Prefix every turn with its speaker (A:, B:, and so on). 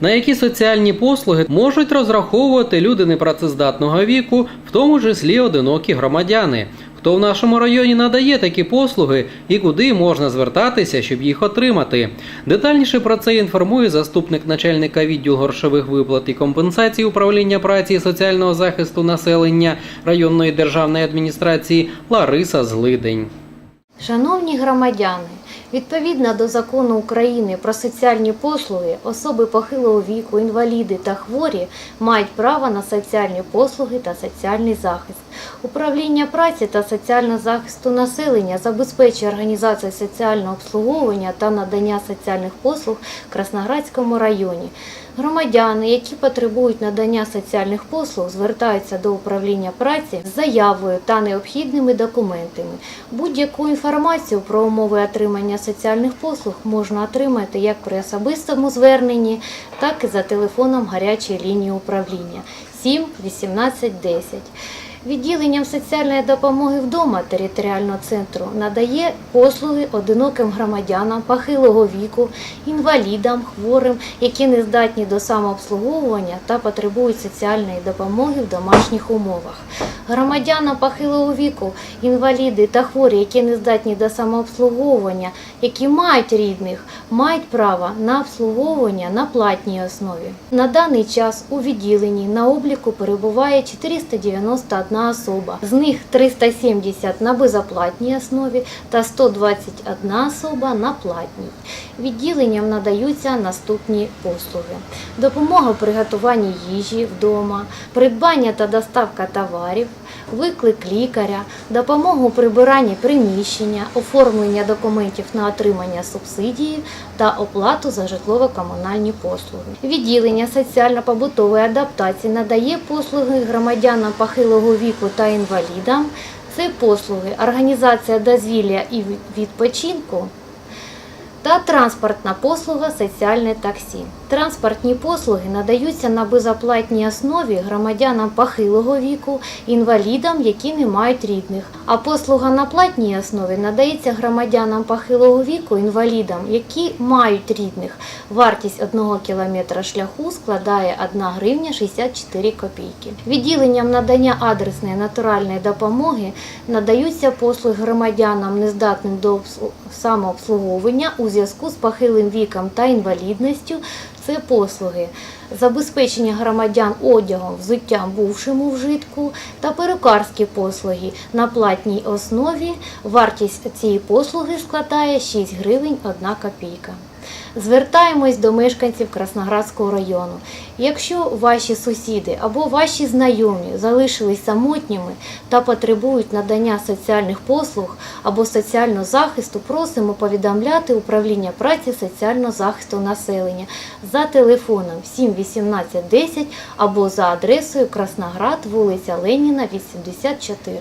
A: На які соціальні послуги можуть розраховувати люди непрацездатного віку, в тому числі одинокі громадяни? Хто в нашому районі надає такі послуги і куди можна звертатися, щоб їх отримати? Детальніше про це інформує заступник начальника відділу грошових виплат і компенсацій управління праці і соціального захисту населення районної державної адміністрації Лариса Злидень.
B: Шановні громадяни, відповідно до закону України про соціальні послуги, особи похилого віку, інваліди та хворі мають право на соціальні послуги та соціальний захист. Управління праці та соціального захисту населення забезпечує організацію соціального обслуговування та надання соціальних послуг в Красноградському районі. Громадяни, які потребують надання соціальних послуг, звертаються до управління праці з заявою та необхідними документами. Будь-яку інформацію про умови отримання соціальних послуг можна отримати як при особистому зверненні, так і за телефоном гарячої лінії управління 7 18 10. Відділенням соціальної допомоги вдома територіального центру надає послуги одиноким громадянам похилого віку, інвалідам, хворим, які не здатні до самообслуговування та потребують соціальної допомоги в домашніх умовах. Громадянам похилого віку, інваліди та хворі, які не здатні до самообслуговування, які мають рідних, мають право на обслуговування на платній основі. На даний час у відділенні на обліку перебуває 491 особа, з них 370 на безоплатній основі та 121 особа на платній. Відділенням надаються наступні послуги: допомога в приготуванні їжі вдома, придбання та доставка товарів, виклик лікаря, допомога у прибиранні приміщення, оформлення документів на отримання субсидії та оплату за житлово-комунальні послуги. Відділення соціально-побутової адаптації надає послуги громадянам похилого віку та інвалідам. Це послуги організація дозвілля і відпочинку та транспортна послуга соціальне таксі. Транспортні послуги надаються на безоплатній основі громадянам похилого віку, інвалідам, які не мають рідних. А послуга на платній основі надається громадянам похилого віку, інвалідам, які мають рідних. Вартість одного кілометра шляху складає 1 гривня 64 копійки. Відділенням надання адресної натуральної допомоги надаються послуги громадянам, нездатним до самообслуговування у зв'язку з похилим віком та інвалідністю. Це послуги забезпечення громадян одягом, взуттям бувшому вжитку та перукарські послуги на платній основі. Вартість цієї послуги складає 6 гривень 1 копійка. Звертаємось до мешканців Красноградського району. Якщо ваші сусіди або ваші знайомі залишились самотніми та потребують надання соціальних послуг або соціального захисту, просимо повідомляти управління праці соціального захисту населення за телефоном 7 18 10 або за адресою Красноград, вулиця Леніна, 84.